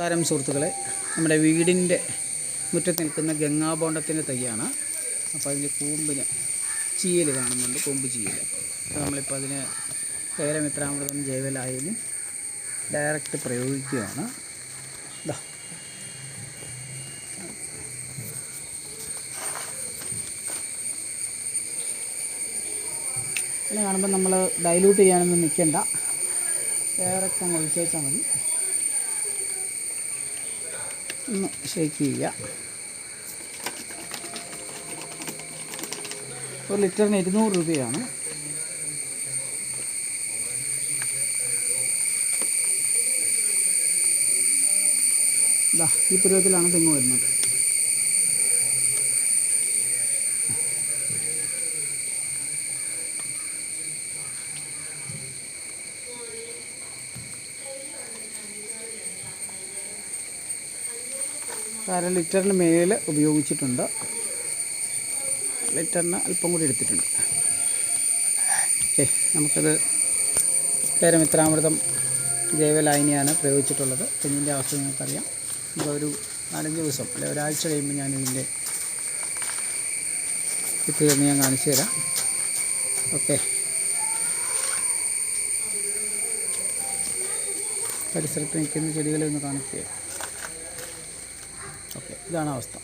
നമസ്കാരം സുഹൃത്തുക്കളെ. നമ്മുടെ വീടിന്റെ മുറ്റത്ത് നിൽക്കുന്ന ഗംഗാബോണ്ടത്തിന്റെ തൈയാണ്. അപ്പോൾ അതിന്റെ കൂമ്പിന് ചീയൽ കാണുന്നുണ്ട് കൂമ്പ് ചീയൽ. അപ്പോൾ നമ്മളിപ്പോൾ അതിന് കേരമിത്രാമൃതം ജൈവലായും ഡയറക്റ്റ് പ്രയോഗിക്കുകയാണ്. ഇതാ കാണുമ്പോൾ നമ്മൾ ഡൈലൂട്ട് ചെയ്യാനൊന്നും നിൽക്കേണ്ട. ഡയറക്റ്റ് അങ്ങ് ഒഴിച്ചേച്ചാൽ മതി. ഒന്ന് ഷേക്ക് ചെയ്യുക. ഒരു ലിറ്ററിന് ഇരുന്നൂറ് രൂപയാണ്. ഈ പരുവത്തിലാണ് തെങ്ങ് വരുന്നത്. അര ലിറ്ററിന് മേലെ ഉപയോഗിച്ചിട്ടുണ്ട്. ലിറ്ററിന് അല്പം കൂടി എടുത്തിട്ടുണ്ട്. ഓക്കെ നമുക്കത് പേരമിത്രാമൃതം ജൈവലായനിയാണ് പ്രയോഗിച്ചിട്ടുള്ളത്. തെങ്ങിന്റെ അവസ്ഥ നിങ്ങൾക്കറിയാം. നമുക്കൊരു നാലഞ്ച് ദിവസം അല്ലെ ഒരാഴ്ച കഴിയുമ്പോൾ ഞാനിതിന്റെ ഇതിന്റെ വിത്ത് തന്നെ ഞാൻ കാണിച്ചു തരാം. ഓക്കെ. പരിസരത്ത് നിൽക്കുന്ന ചെടികളെ ഒന്ന് കാണിക്കുക. ഓക്കെ. ഇതാണ് അവസ്ഥ.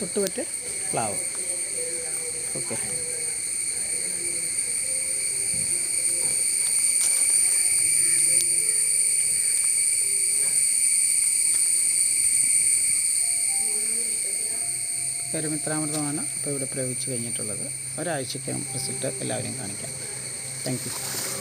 തൊട്ടുപറ്റ പ്ലാവ്. ഓക്കെ. കരിമിത്രാമൃതമാണ് ഇപ്പോൾ ഇവിടെ പ്രയോഗിച്ച് കഴിഞ്ഞിട്ടുള്ളത്. ഒരാഴ്ചയ്ക്കകം റിസൾട്ട് എല്ലാവരെയും കാണിക്കാം. താങ്ക്